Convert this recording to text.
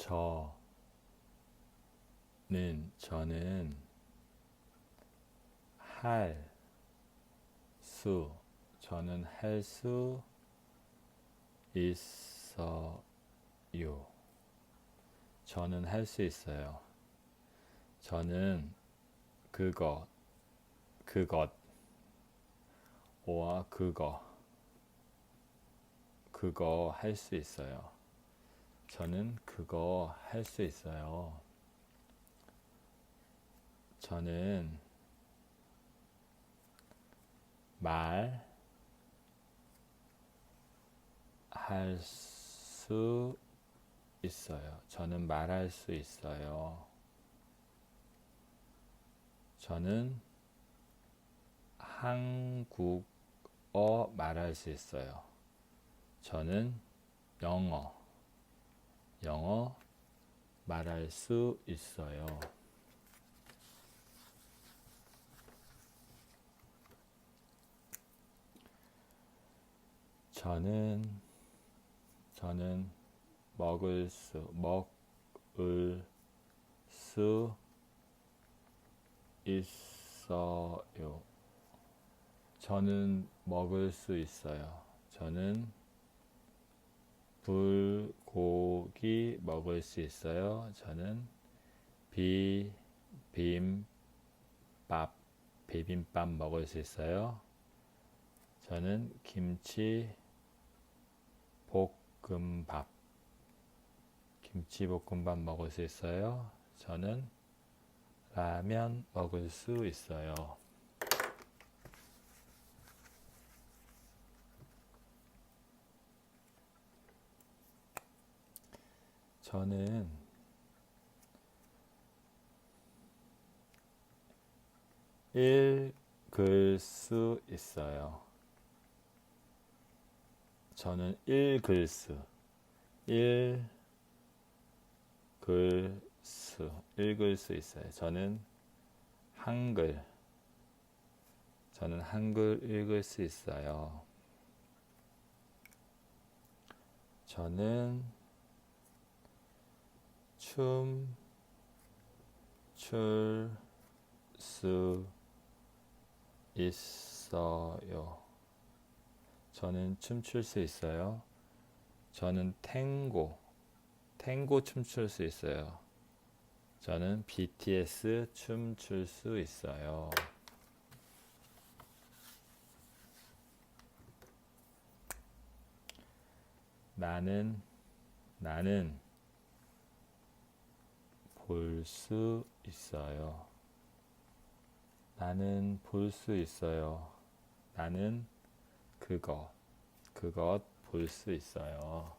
저는 저는 할 수, 저는 할 수 있어요. 저는 할 수 있어요. 저는 그것, 그것, 오와 그거, 그거 할 수 있어요. 저는 그거 할 수 있어요. 저는 말 할 수 있어요. 저는 말할 수 있어요. 저는 한국어 말할 수 있어요. 저는 영어, 영어 말할 수 있어요. 저는 저는 먹을 수 먹을 수 있어요. 저는 먹을 수 있어요. 저는 불고기 먹을 수 있어요. 저는 비 빔 밥 비빔밥 먹을 수 있어요. 저는 김치 볶음밥 김치 볶음밥 먹을 수 있어요. 저는 라면 먹을 수 있어요. 저는 읽을 수 있어요. 저는 읽을 수, 읽을 수, 읽을 수 있어요. 저는 한글, 저는 한글 읽을 수 있어요. 저는 춤, 출 수 있어요. 저는 춤출 수 있어요. 저는 탱고, 탱고 춤출 수 있어요. 저는 BTS 춤출 수 있어요. 나는, 나는 볼 수 있어요. 나는 볼 수 있어요. 나는 그것, 그것 볼 수 있어요.